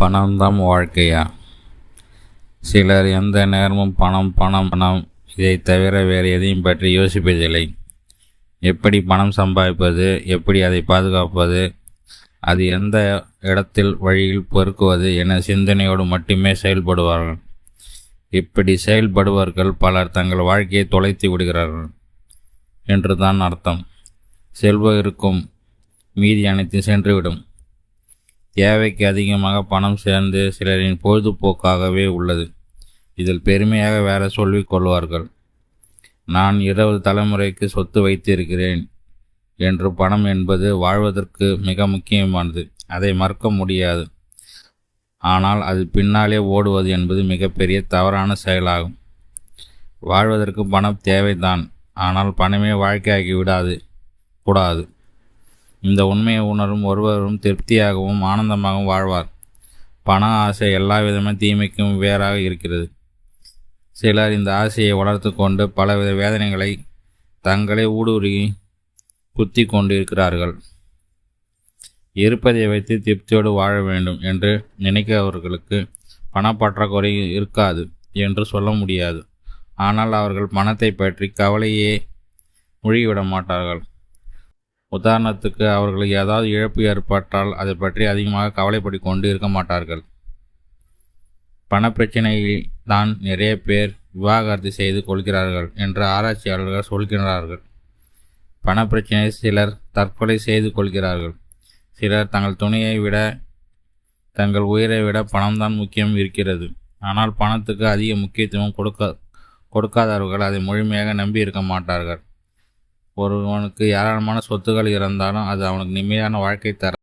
பணம்தான் வாழ்க்கையா? சிலர் எந்த நேரமும் பணம் பணம் பணம். இதை தவிர வேறு எதையும் பற்றி யோசிப்பதில்லை. எப்படி பணம் சம்பாதிப்பது? எப்படி அதை பாதுகாப்பது? அது எந்த இடத்தில் வழியில் பொறுக்குவது என சிந்தனையோடு மட்டுமே செயல்படுவார்கள். இப்படி செயல்படுபவர்கள் பலர் தங்கள் வாழ்க்கையை தொலைத்து விடுகிறார்கள் என்று தான் அர்த்தம். செல்வம் இருக்கும் மீதி அனைத்தும் சென்றுவிடும். தேவைக்கு அதிகமாக பணம் சேர்ந்து சிலரின் பொழுதுபோக்காகவே உள்ளது. இதில் பெருமையாக வேற சொல்லிக் கொள்வார்கள். நான் இருபது தலைமுறைக்கு சொத்து வைத்திருக்கிறேன் என்று பணம் என்பது வாழ்வதற்கு மிக முக்கியமானது. அதை மறக்க முடியாது. ஆனால் அது பின்னாலே ஓடுவது என்பது மிகப்பெரிய தவறான செயலாகும். வாழ்வதற்கு பணம் தேவைதான். ஆனால் பணமே வாழ்க்கையாகி விடாது கூடாது. இந்த உண்மையை உணரும் ஒருவரும் திருப்தியாகவும் ஆனந்தமாகவும் வாழ்வார். பண ஆசை எல்லா விதமான தீமைக்கும் வேறாக இருக்கிறது. சிலர் இந்த ஆசையை வளர்த்து கொண்டு பலவித வேதனைகளை தங்களே ஊடுருவி குத்தி கொண்டு இருக்கிறார்கள் இருப்பதை வைத்து திருப்தியோடு வாழ வேண்டும் என்று நினைக்கிறவர்களுக்கு பணப்பற்றாக்குறை இருக்காது என்று சொல்ல முடியாது. ஆனால் அவர்கள் பணத்தை பற்றி கவலையே மூழ்கிவிட மாட்டார்கள். உதாரணத்துக்கு அவர்களுக்கு ஏதாவது இழப்பு ஏற்பட்டால் அதை பற்றி அதிகமாக கவலைப்படி கொண்டு இருக்க மாட்டார்கள். பணப்பிரச்சனையில் தான் நிறைய பேர் விவாகரத்து செய்து கொள்கிறார்கள் என்று ஆராய்ச்சியாளர்கள் சொல்கிறார்கள். பணப்பிரச்சனை சிலர் தற்கொலை செய்து கொள்கிறார்கள். சிலர் தங்கள் துணையை விட தங்கள் உயிரை விட பணம்தான் முக்கியம் இருக்கிறது. ஆனால் பணத்துக்கு அதிக முக்கியத்துவம் கொடுக்க கொடுக்காதவர்கள் அதை முழுமையாக நம்பி இருக்க மாட்டார்கள். ஒருவனுக்கு ஏராளமான சொத்துக்கள் இருந்தாலும் அது அவனுக்கு நிம்மதியான வாழ்க்கை தர